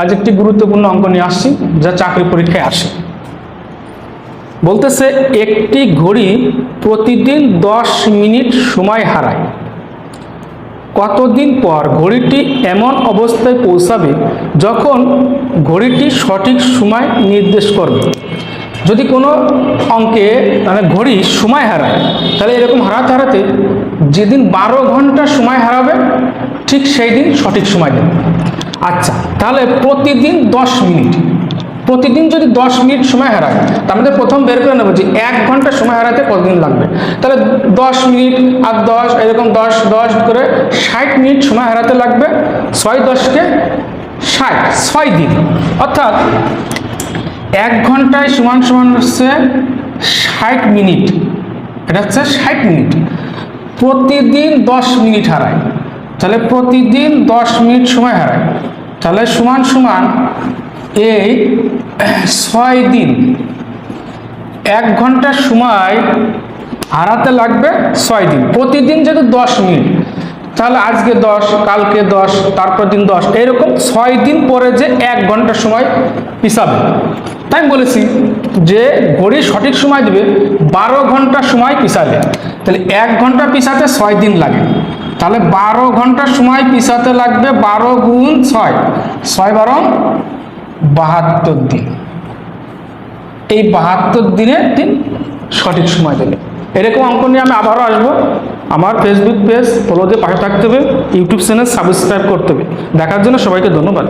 আজ একটি গুরুত্বপূর্ণ অঙ্ক নিয়ে আসছি, যা চাকরি পরীক্ষায় আসে। বলতেছে, একটি ঘড়ি প্রতিদিন দশ মিনিট সময় হারায়। কতদিন পর ঘড়িটি এমন অবস্থায় পৌঁছাবে যখন ঘড়িটি সঠিক সময় নির্দেশ করবে? যদি কোনো অঙ্কে মানে ঘড়ি সময় হারায়, তাহলে এরকম হারাতে হারাতে যেদিন বারো ঘণ্টা সময় হারাবে, ঠিক সেই দিন সঠিক সময় দেবে। আচ্ছা তাহলে প্রতিদিন দশ মিনিট। প্রতিদিন যদি দশ মিনিট সময় হারায়, তার মধ্যে প্রথম বের করে নেব যে এক ঘণ্টা সময় হারাতে কতদিন লাগবে? তাহলে দশ মিনিট আর দশ, এরকম দশ দশ করে ষাট মিনিট সময় হারাতে লাগবে, ছয় দশকে ষাট, ছয় দিন। অর্থাৎ এক ঘন্টায় সমান সমান হচ্ছে ষাট মিনিট। এটা হচ্ছে ষাট মিনিট। প্রতিদিন দশ মিনিট হারায়। তাহলে প্রতিদিন দশ মিনিট সময় হারায়। তাহলে সমান সমান এই ছয় দিন, এক ঘণ্টা সময় হারাতে লাগবে ছয় দিন। প্রতিদিন যেহেতু দশ মিনিট, তাহলে আজকে দশ, কালকে দশ তারপর দিন দশ এরকম ছয় দিন পরে যে এক ঘণ্টা সময় পিছাবে। তাই আমি বলেছি যে ঘড়ি সঠিক সময় দেবে, বারো ঘণ্টা সময় পিছালে। তাহলে এক ঘণ্টা পিছাতে ছয় দিন লাগে। তাহলে বারো ঘণ্টা সময় পিছাতে লাগবে বারো গুণ ছয়। ছয় বারো বাহাত্তর দিন। এই বাহাত্তর দিনের দিন সঠিক সময় দেবে। এরকম অঙ্ক নিয়ে আমি আবারও আসব। আমার ফেসবুক পেজ ফলো দিয়ে পাশে থাকতে হবে। ইউটিউব চ্যানেল সাবস্ক্রাইব করতে হবে। দেখার জন্য সবাইকে ধন্যবাদ।